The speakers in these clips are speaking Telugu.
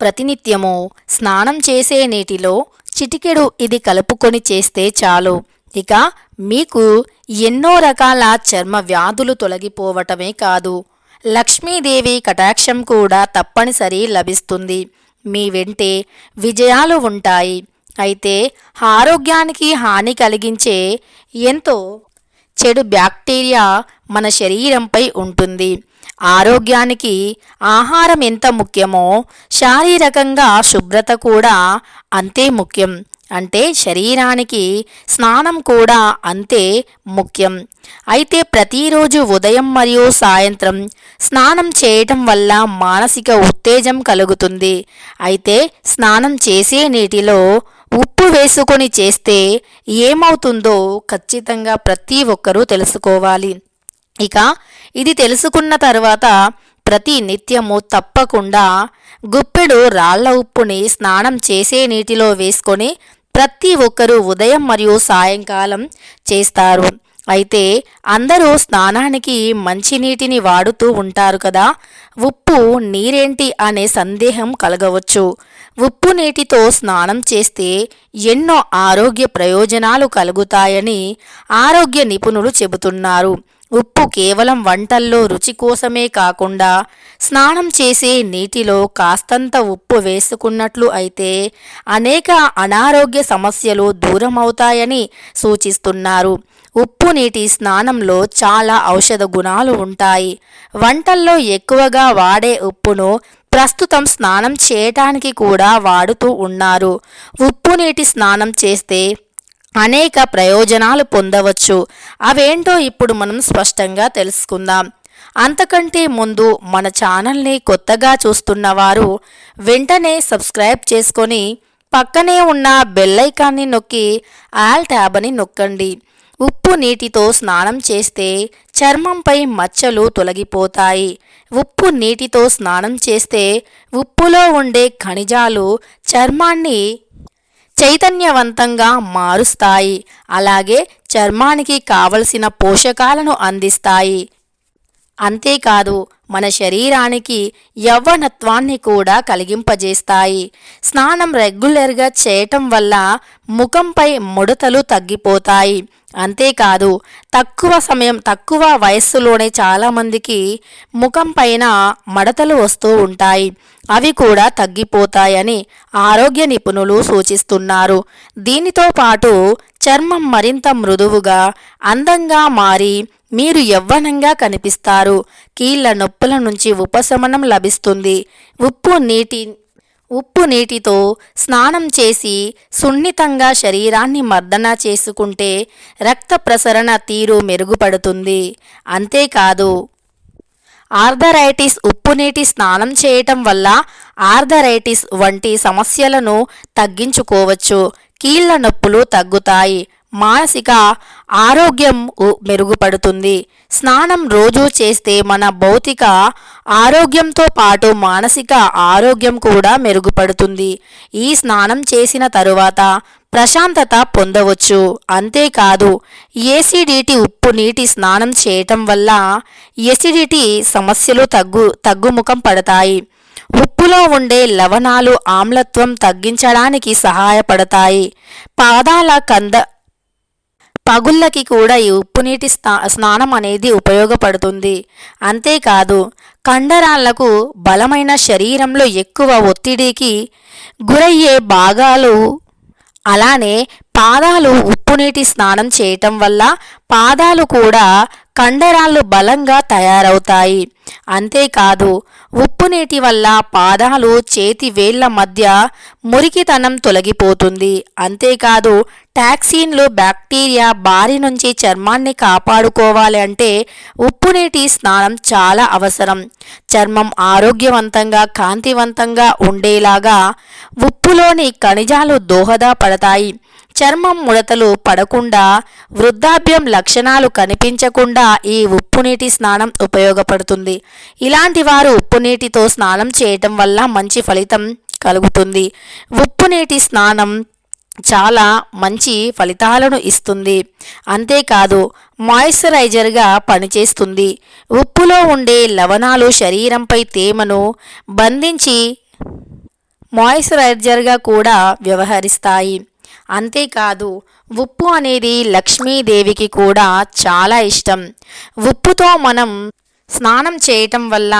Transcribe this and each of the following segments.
ప్రతినిత్యము స్నానం చేసే నీటిలో చిటికెడు ఇది కలుపుకొని చేస్తే చాలు. ఇక మీకు ఎన్నో రకాల చర్మ వ్యాధులు తొలగిపోవటమే కాదు. లక్ష్మీదేవి కటాక్షం కూడా తప్పనిసరి లభిస్తుంది. మీ వెంటే విజయాలు ఉంటాయి. అయితే ఆరోగ్యానికి హాని కలిగించే ఎంతో చెడు బ్యాక్టీరియా మన శరీరంపై ఉంటుంది. ఆరోగ్యానికి ఆహారం ఎంత ముఖ్యమో శారీరకంగా శుభ్రత కూడా అంతే ముఖ్యం. అంటే శరీరానికి స్నానం కూడా అంతే ముఖ్యం. అయితే ప్రతిరోజు ఉదయం మరియు సాయంత్రం స్నానం చేయటం వల్ల మానసిక ఉత్తేజం కలుగుతుంది. అయితే స్నానం చేసే నీటిలో ఉప్పు వేసుకొని చేస్తే ఏమవుతుందో ఖచ్చితంగా ప్రతి ఒక్కరూ తెలుసుకోవాలి. ఇక ఇది తెలుసుకున్న తర్వాత ప్రతి నిత్యము తప్పకుండా గుప్పెడు రాళ్ళ ఉప్పుని స్నానం చేసే నీటిలో వేసుకొని ప్రతి ఒక్కరూ ఉదయం మరియు సాయంకాలం చేస్తారు. అయితే అందరూ స్నానానికి మంచినీటిని వాడుతూ ఉంటారు కదా. ఉప్పు నీరేంటి అనే సందేహం కలగవచ్చు. ఉప్పు నీటితో స్నానం చేస్తే ఎన్నో ఆరోగ్య ప్రయోజనాలు కలుగుతాయని ఆరోగ్య నిపుణులు చెబుతున్నారు. ఉప్పు కేవలం వంటల్లో రుచి కోసమే కాకుండా స్నానం చేసే నీటిలో కాస్తంత ఉప్పు వేసుకున్నట్లు అయితే అనేక అనారోగ్య సమస్యలు దూరమవుతాయని సూచిస్తున్నారు. ఉప్పు నీటి స్నానంలో చాలా ఔషధ గుణాలు ఉంటాయి. వంటల్లో ఎక్కువగా వాడే ఉప్పును ప్రస్తుతం స్నానం చేయటానికి కూడా వాడుతూ ఉన్నారు. ఉప్పు నీటి స్నానం చేస్తే అనేక ప్రయోజనాలు పొందవచ్చు. అవేంటో ఇప్పుడు మనం స్పష్టంగా తెలుసుకుందాం. అంతకంటే ముందు మన ఛానల్ని కొత్తగా చూస్తున్న వారు వెంటనే సబ్స్క్రైబ్ చేసుకొని పక్కనే ఉన్న బెల్లైకాన్ని నొక్కి ఆల్ ట్యాబ్ అని నొక్కండి. ఉప్పు నీటితో స్నానం చేస్తే చర్మంపై మచ్చలు తొలగిపోతాయి. ఉప్పు నీటితో స్నానం చేస్తే ఉప్పులో ఉండే ఖనిజాలు చర్మాన్ని చైతన్యవంతంగా మారుస్తాయి. అలాగే చర్మానికి కావలసిన పోషకాలను అందిస్తాయి. అంతేకాదు మన శరీరానికి యవ్వనత్వాన్ని కూడా కలిగింపజేస్తాయి. స్నానం రెగ్యులర్గా చేయటం వల్ల ముఖంపై ముడతలు తగ్గిపోతాయి. అంతేకాదు తక్కువ సమయం తక్కువ వయస్సులోనే చాలామందికి ముఖం పైన మడతలు వస్తూ ఉంటాయి. అవి కూడా తగ్గిపోతాయని ఆరోగ్య నిపుణులు సూచిస్తున్నారు. దీనితో పాటు చర్మం మరింత మృదువుగా అందంగా మారి మీరు యవ్వనంగా కనిపిస్తారు. కీళ్ళ నొప్పుల నుంచి ఉపశమనం లభిస్తుంది. ఉప్పు నీటి ఉప్పు నీటితో స్నానం చేసి సున్నితంగా శరీరాన్ని మర్దన చేసుకుంటే రక్త ప్రసరణ తీరు మెరుగుపడుతుంది. అంతేకాదు ఆర్థరైటిస్ ఉప్పు నీటి స్నానం చేయటం వల్ల ఆర్థరైటిస్ వంటి సమస్యలను తగ్గించుకోవచ్చు. కీళ్ళ నొప్పులు తగ్గుతాయి. మానసిక ఆరోగ్యం ఉ- మెరుగుపడుతుంది. స్నానం రోజూ చేస్తే మన భౌతిక ఆరోగ్యంతో పాటు మానసిక ఆరోగ్యం కూడా మెరుగుపడుతుంది. ఈ స్నానం చేసిన తరువాత ప్రశాంతత పొందవచ్చు. అంతేకాదు ఏసిడిటీ ఉప్పు నీటి స్నానం చేయటం వల్ల ఎసిడిటీ సమస్యలు తగ్గు తగ్గుముఖం పడతాయి. ఉప్పులో ఉండే లవణాలు ఆమ్లత్వం తగ్గించడానికి సహాయపడతాయి. పాదాల కంద పగుళ్ళకి కూడా ఈ ఉప్పునీటి స్నా స్నానం అనేది ఉపయోగపడుతుంది. అంతేకాదు కండరాలకు బలమైన శరీరంలో ఎక్కువ ఒత్తిడికి గురయ్యే భాగాలు అలానే పాదాలు ఉప్పునీటి స్నానం చేయటం వల్ల పాదాలు కూడా కండరాలు బలంగా తయారవుతాయి. అంతేకాదు ఉప్పు నీటి వల్ల పాదాలు చేతి వేళ్ళ మధ్య మురికితనం తొలగిపోతుంది. అంతేకాదు టాక్సిన్లు బ్యాక్టీరియా బారి నుంచి చర్మాన్ని కాపాడుకోవాలి అంటే ఉప్పు నీటి స్నానం చాలా అవసరం. చర్మం ఆరోగ్యవంతంగా కాంతివంతంగా ఉండేలాగా ఉప్పులోని ఖనిజాలు దోహదపడతాయి. చర్మం ముడతలు పడకుండా వృద్ధాప్యం లక్షణాలు కనిపించకుండా ఈ ఉప్పు నీటి స్నానం ఉపయోగపడుతుంది. ఇలాంటి వారు ఉప్పు నీటితో స్నానం చేయటం వల్ల మంచి ఫలితం కలుగుతుంది. ఉప్పు నీటి స్నానం చాలా మంచి ఫలితాలను ఇస్తుంది. అంతేకాదు మాయిశ్చరైజర్గా పనిచేస్తుంది. ఉప్పులో ఉండే లవణాలు శరీరంపై తేమను బంధించి మాయిశ్చరైజర్గా కూడా వ్యవహరిస్తాయి. అంతేకాదు ఉప్పు అనేది లక్ష్మీదేవికి కూడా చాలా ఇష్టం. ఉప్పుతో మనం స్నానం చేయటం వల్ల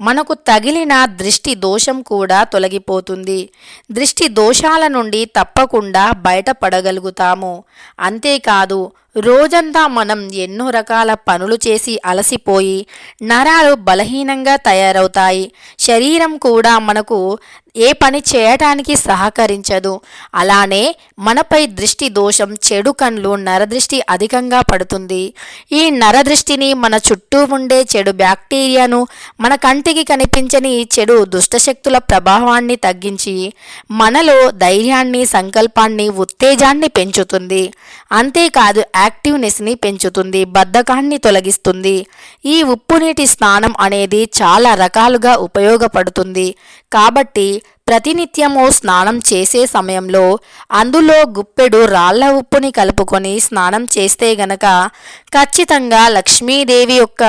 మనకు తగిలిన దృష్టి దోషం కూడా తొలగిపోతుంది. దృష్టి దోషాల నుండి తప్పకుండా బయటపడగలుగుతాము. అంతేకాదు రోజంతా మనం ఎన్నో రకాల పనులు చేసి అలసిపోయి నరాలు బలహీనంగా తయారవుతాయి. శరీరం కూడా మనకు ఏ పని చేయటానికి సహకరించదు. అలానే మనపై దృష్టి దోషం చెడు కండ్లు నరదృష్టి అధికంగా పడుతుంది. ఈ నరదృష్టిని మన చుట్టూ ఉండే చెడు బ్యాక్టీరియాను మన కంటికి కనిపించని చెడు దుష్టశక్తుల ప్రభావాన్ని తగ్గించి మనలో ధైర్యాన్ని సంకల్పాన్ని ఉత్తేజాన్ని పెంచుతుంది. అంతేకాదు యాక్టివ్నెస్ని పెంచుతుంది బద్ధకాన్ని తొలగిస్తుంది. ఈ ఉప్పు నీటి స్నానం అనేది చాలా రకాలుగా ఉపయోగపడుతుంది. కాబట్టి ప్రతినిత్యము స్నానం చేసే సమయంలో అందులో గుప్పెడు రాళ్ళ ఉప్పుని కలుపుకొని స్నానం చేస్తే గనక ఖచ్చితంగా లక్ష్మీదేవి యొక్క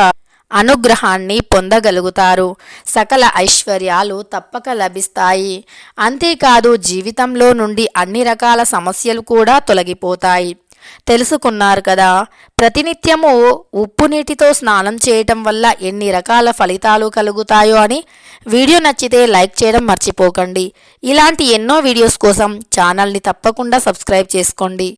అనుగ్రహాన్ని పొందగలుగుతారు. సకల ఐశ్వర్యాలు తప్పక లభిస్తాయి. అంతేకాదు జీవితంలో నుండి అన్ని రకాల సమస్యలు కూడా తొలగిపోతాయి. తెలుసుకున్నారు కదా? ప్రతినిత్యము ఉప్పు నీటితో స్నానం చేయటం వల్ల ఎన్ని రకాల ఫలితాలు కలుగుతాయో అని వీడియో నచ్చితే లైక్ చేయడం మర్చిపోకండి. ఇలాంటి ఎన్నో వీడియోస్ కోసం ఛానల్ని తప్పకుండా సబ్స్క్రైబ్ చేసుకోండి.